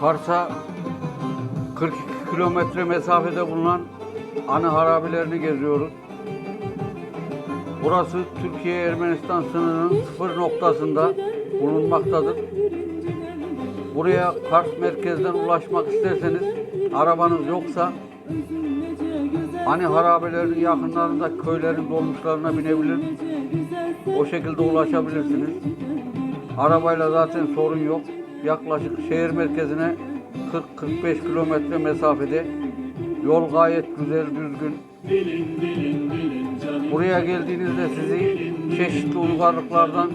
Kars'a 42 kilometre mesafede bulunan ana harabelerini geziyoruz. Burası Türkiye-Ermenistan sınırının sıfır noktasında bulunmaktadır. Buraya Kars merkezden ulaşmak isterseniz arabanız yoksa Ani harabelerinin yakınlarındaki köylerin dolmuşlarına binebilir. O şekilde ulaşabilirsiniz. Arabayla zaten sorun yok. Yaklaşık şehir merkezine 40-45 kilometre mesafede. Yol gayet güzel, düzgün. Buraya geldiğinizde sizi çeşitli uygarlıklardan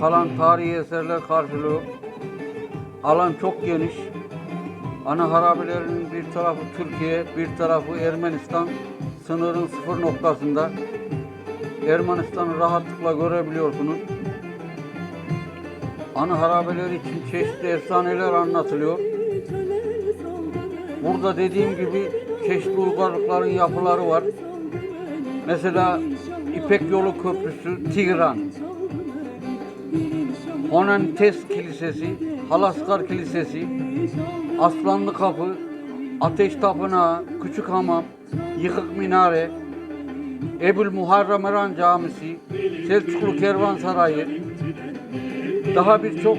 kalan tarihi eserler karşılıyor. Alan çok geniş. Ana harabelerinin bir tarafı Türkiye, bir tarafı Ermenistan sınırın sıfır noktasında. Ermenistan'ı rahatlıkla görebiliyorsunuz. Ana harabeler için çeşitli efsaneler anlatılıyor. Burada dediğim gibi çeşitli uygarlıkların yapıları var. Mesela İpek Yolu Köprüsü, Tigran, Honentes Kilisesi, Halaskar Kilisesi, Aslanlı Kapı, Ateş Tapınağı, Küçük Hamam, Yıkık Minare, Ebul Muharrem Eran Camisi, Selçuklu Kervansarayı, daha birçok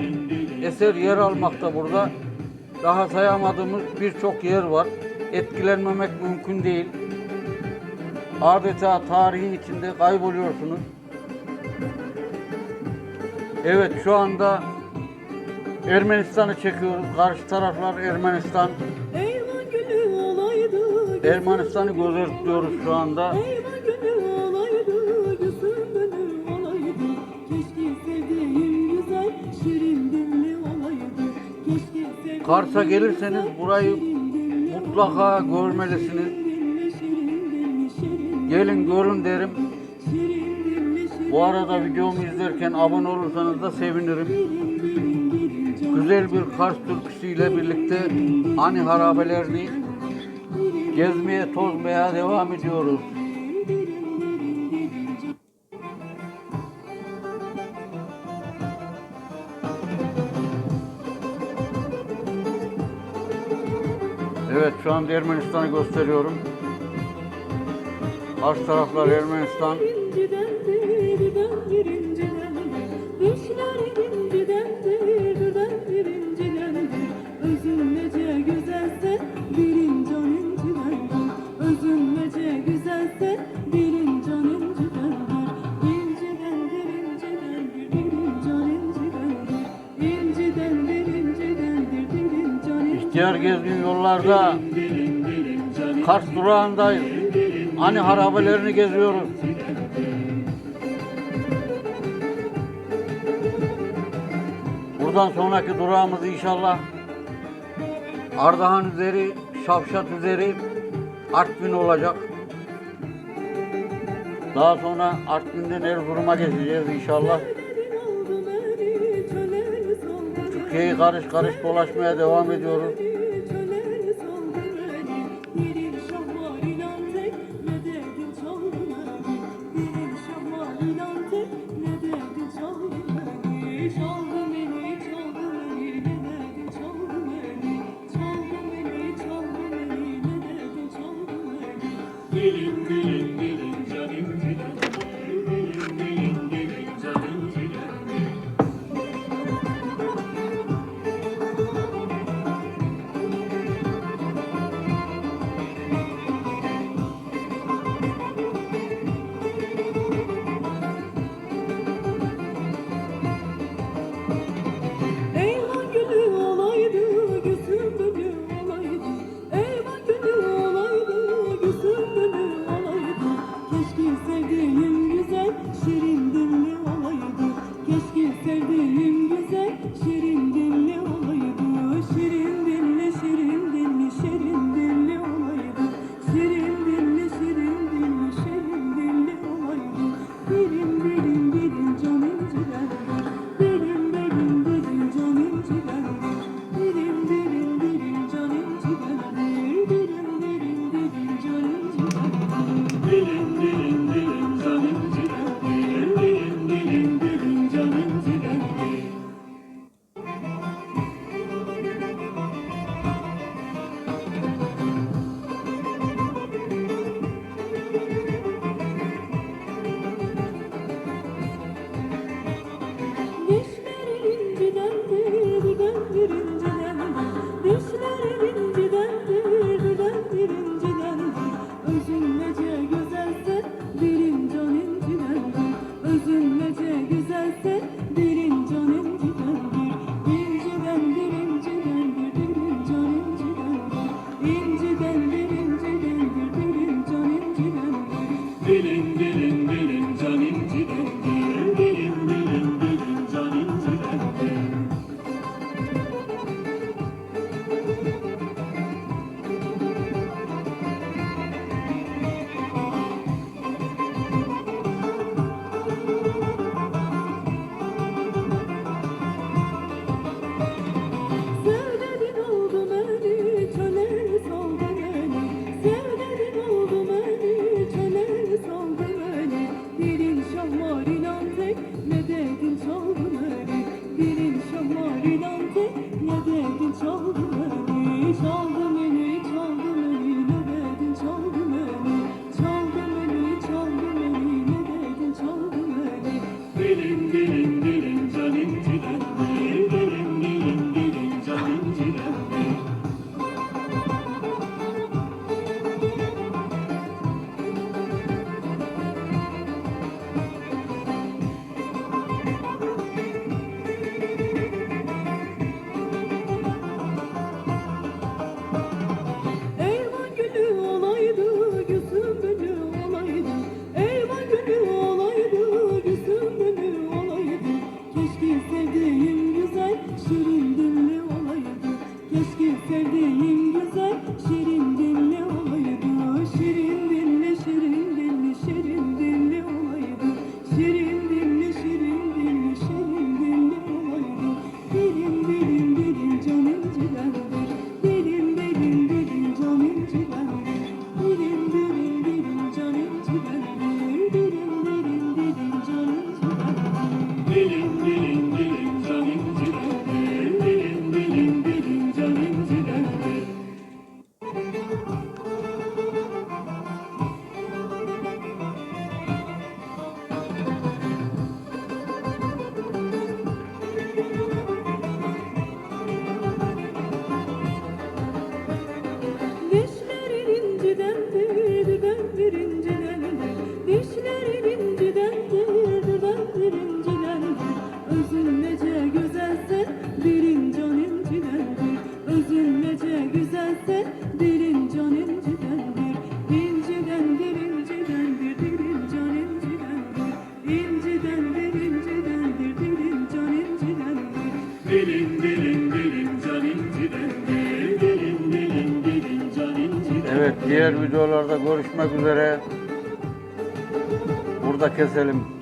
eser yer almakta burada. Daha sayamadığımız birçok yer var. Etkilenmemek mümkün değil. Adeta tarihin içinde kayboluyorsunuz. Evet şu anda Ermenistan'ı çekiyoruz. Karşı taraflar Ermenistan. Ermenistan'ı gözetliyoruz şu anda. Kars'a gelirseniz burayı mutlaka görmelisiniz. Gelin görün derim. Bu arada videomu izlerken abone olursanız da sevinirim. Güzel bir Kars türküsüyle birlikte Ani harabelerini gezmeye tozmaya devam ediyoruz. Şu anda Ermenistan'ı gösteriyorum. Karşı taraflar Ermenistan. İhtiyar gezgin yollarda Kars durağındayız. Ani harabelerini geziyoruz. Buradan sonraki durağımız inşallah Ardahan üzeri, Şavşat üzeri Artvin olacak. Daha sonra Artvin'den Erzurum'a geçeceğiz inşallah. Türkiye'yi karış karış dolaşmaya devam ediyoruz. Dilin dilin dilin gelin gelin были Evet diğer videolarda görüşmek üzere. Burada keselim.